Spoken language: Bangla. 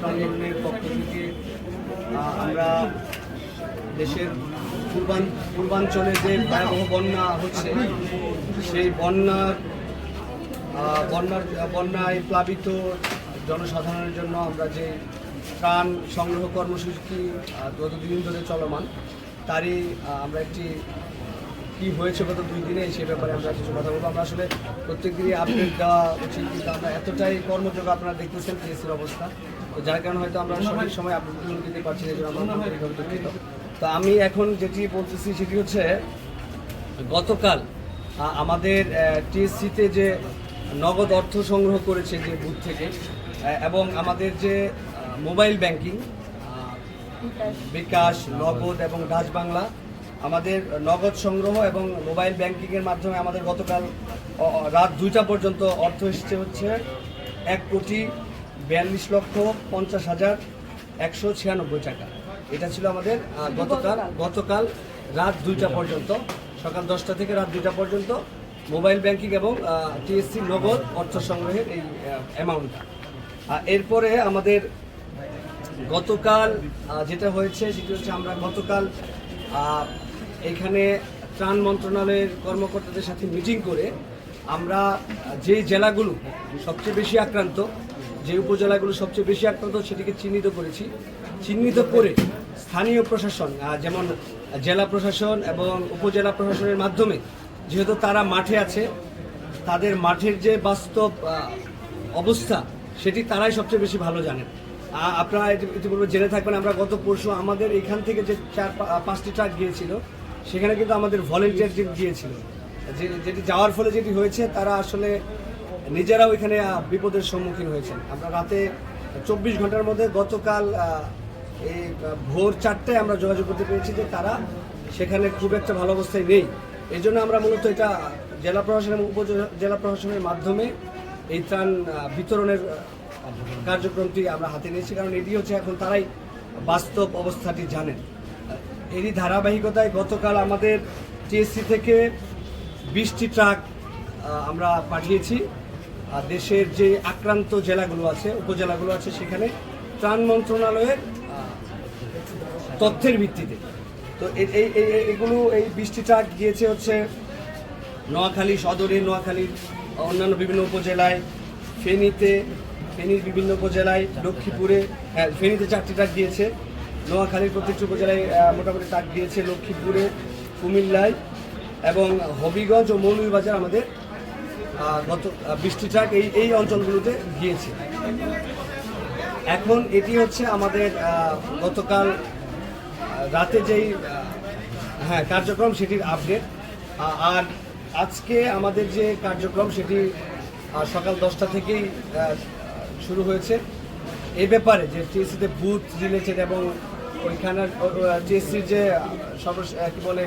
ছাত্র পক্ষ থেকে আমরা দেশের পূর্বান, পূর্বাঞ্চলে যে ভয়াবহ বন্যা হচ্ছে, সেই বন্যার বন্যার, বন্যায় প্লাবিত জনসাধারণের জন্য আমরা যে ত্রাণ সংগ্রহ কর্মসূচি দুদিন ধরে চলমান, তারই আমরা একটি কি হয়েছে গত দুই দিনে, সেই ব্যাপারে আমরা কিছু কথা বলব। আমরা আসলে প্রত্যেক দিনই আপডেট দেওয়া উচিত, কিন্তু আমরা এতটাই কর্মযোগ আপনারা দেখতেছেন পিএসসির অবস্থা। তো যার কারণে হয়তো আমরা সঠিক সময় আপডেটগুলো দিতে পারছি না আমরা তো আমি এখন যেটি বলতেছি সেটি হচ্ছে, গতকাল আমাদের টিএসসিতে যে নগদ অর্থ সংগ্রহ করেছে যে বুথ থেকে এবং আমাদের যে মোবাইল ব্যাংকিং বিকাশ নগদ এবং ডাচ বাংলা আমাদের নগদ সংগ্রহ এবং মোবাইল ব্যাংকিংয়ের মাধ্যমে আমাদের গতকাল রাত দুইটা পর্যন্ত অর্থ এসেছে হচ্ছে এক কোটি বিয়াল্লিশ লক্ষ পঞ্চাশ হাজার একশো ছিয়ানব্বই টাকা। এটা ছিল আমাদের গতকাল গতকাল রাত দুইটা পর্যন্ত সকাল দশটা থেকে রাত দুইটা পর্যন্ত মোবাইল ব্যাংকিং এবং টিএসসি নগদ অর্থ সংগ্রহের এই অ্যামাউন্টটা এরপরে আমাদের গতকাল যেটা হয়েছে সেটি হচ্ছে আমরা গতকাল এখানে ত্রাণ মন্ত্রণালয়ের কর্মকর্তাদের সাথে মিটিং করে আমরা যে জেলাগুলো সবচেয়ে বেশি আক্রান্ত, যে উপজেলাগুলো সবচেয়ে বেশি আক্রান্ত সেটিকে চিহ্নিত করেছি। চিহ্নিত করে স্থানীয় প্রশাসন যেমন জেলা প্রশাসন এবং উপজেলা প্রশাসনের মাধ্যমে, যেহেতু তারা মাঠে আছে, তাদের মাঠের যে বাস্তব অবস্থা সেটি তারাই সবচেয়ে বেশি ভালো জানেন। আপনারা ইতি- ইতিপূর্বে জেনে থাকবেন। আমরা গত পরশু আমাদের এখান থেকে যে চার পাঁচটি ট্রাক গিয়েছিল সেখানে কিন্তু আমাদের ভলেন্টিয়ার গিয়েছিল, যে যেটি যাওয়ার ফলে যেটি হয়েছে, তারা আসলে নিজেরাও এখানে বিপদের সম্মুখীন হয়েছেন। আমরা রাতে চব্বিশ ঘণ্টার মধ্যে গতকাল এই ভোর চারটায় আমরা যোগাযোগ করতে পেরেছি যে তারা সেখানে খুব একটা ভালো অবস্থায় নেই। এই জন্য আমরা মূলত এটা জেলা প্রশাসন এবং উপজেলা প্রশাসনের মাধ্যমে এই ত্রাণ বিতরণের কার্যক্রমটি আমরা হাতে নিয়েছি। কারণ এটি হচ্ছে এখন তারাই বাস্তব অবস্থাটি জানেন। এরই ধারাবাহিকতায় গতকাল আমাদের টিএসসি থেকে বিশটি ট্রাক আমরা পাঠিয়েছি। আর দেশের যে আক্রান্ত জেলাগুলো আছে, উপজেলাগুলো আছে, সেখানে ত্রাণ মন্ত্রণালয়ের তথ্যের ভিত্তিতে। তো এই এগুলো এই বৃষ্টি ট্রাক গিয়েছে হচ্ছে নোয়াখালী সদরে নোয়াখালীর অন্যান্য বিভিন্ন উপজেলায়, ফেনীতে, ফেনীর বিভিন্ন উপজেলায়, লক্ষ্মীপুরে হ্যাঁ ফেনীতে চারটি ট্রাক গিয়েছে। নোয়াখালীর প্রত্যেকটি উপজেলায় মোটামুটি ট্রাক গিয়েছে লক্ষ্মীপুরে, কুমিল্লায় এবং হবিগঞ্জ ও মৌলভীবাজার আমাদের গত বৃষ্টি ট্রাক এই এই অঞ্চলগুলোতে গিয়েছে এখন এটি হচ্ছে আমাদের গতকাল রাতে যেই হ্যাঁ কার্যক্রম সেটির আপডেট। আর আজকে আমাদের যে কার্যক্রম সেটি সকাল দশটা থেকেই শুরু হয়েছে। এই ব্যাপারে যে টিএসসিতে বুথ রিলেটেড এবং ওইখানের টিএসসির যে সব কি বলে